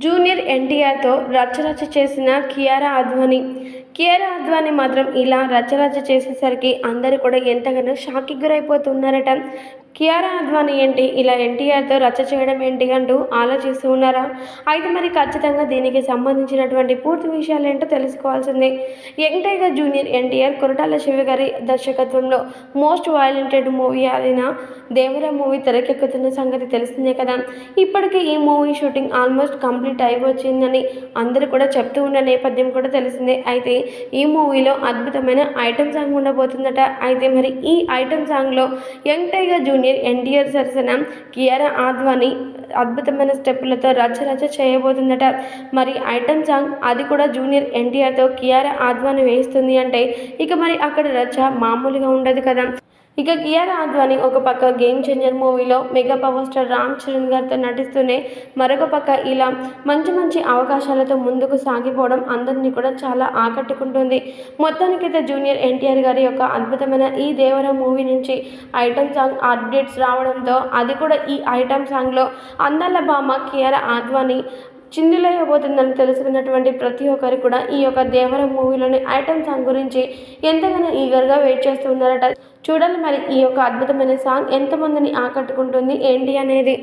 Junior ఎన్టీఆర్తో రచ్చరచ్చ చేసిన కియారా అద్వానీ కియారా అద్వానీ మాత్రం ఇలా రచ్చరచ్చ చేసేసరికి అందరూ కూడా ఎంతగానో షాక్కి గురైపోతున్నారట. కియారా అద్వానీ ఏంటి? ఇలా ఎన్టీఆర్తో రచ్చ చేయడం ఏంటి అంటూ ఆలోచిస్తూ ఉన్నారా? అయితే మరి ఖచ్చితంగా దీనికి సంబంధించినటువంటి పూర్తి విషయాలు ఏంటో తెలుసుకోవాల్సిందే. Young tiger junior NTR Koratala Siva గారి దర్శకత్వంలో మోస్ట్ వైలెంటెడ్ మూవీ అయిన దేవరా మూవీ తెరకెక్కుతున్న సంగతి తెలిసిందే కదా. ఇప్పటికే ఈ మూవీ షూటింగ్ ఆల్మోస్ట్ కంప్లీట్ అయిపోయిందని అందరూ కూడా చెప్తూ ఉన్న నేపథ్యం కూడా తెలిసిందే. అయితే ఈ మూవీలో అద్భుతమైన ఐటమ్ సాంగ్ ఉండబోతుందట. అయితే మరి ఈ ఐటమ్ సాంగ్లో యంగ్ టైగర్ జూనియర్ ఎన్టీఆర్ సరసన కియారా ఆద్వాని అద్భుతమైన స్టెప్పులతో రచ్చ రచ్చ చేయబోతుందట. మరి ఐటమ్ సాంగ్ అది కూడా జూనియర్ ఎన్టీఆర్తో కియారా ఆద్వాని వేస్తుంది అంటే ఇక మరి అక్కడ రచ్చ మామూలుగా ఉండదు కదా. ఇక కియారా ఆద్వాని ఒక పక్క గేమ్ చేంజర్ మూవీలో mega power star Ram Charan గారితో నటిస్తూనే మరొక పక్క ఇలా మంచి మంచి అవకాశాలతో ముందుకు సాగిపోవడం అందరినీ కూడా చాలా ఆకట్టుకుంటుంది. మొత్తానికైతే జూనియర్ ఎన్టీఆర్ గారి యొక్క అద్భుతమైన ఈ దేవర మూవీ నుంచి ఐటమ్ సాంగ్ అప్డేట్స్ రావడంతో అది కూడా ఈ ఐటమ్ సాంగ్లో అందాల బామ కియారా ఆద్వాని చిందులయ్యబోతుందని తెలుసుకున్నటువంటి ప్రతి ఒక్కరు కూడా ఈ యొక్క దేవర మూవీలోని ఐటమ్ సాంగ్ గురించి ఎంతగానో ఈగర్గా వెయిట్ చేస్తున్నారట చూడాలి మరి ఈ యొక్క అద్భుతమైన సాంగ్ ఎంతమందిని ఆకట్టుకుంటుంది ఏంటి అనేది.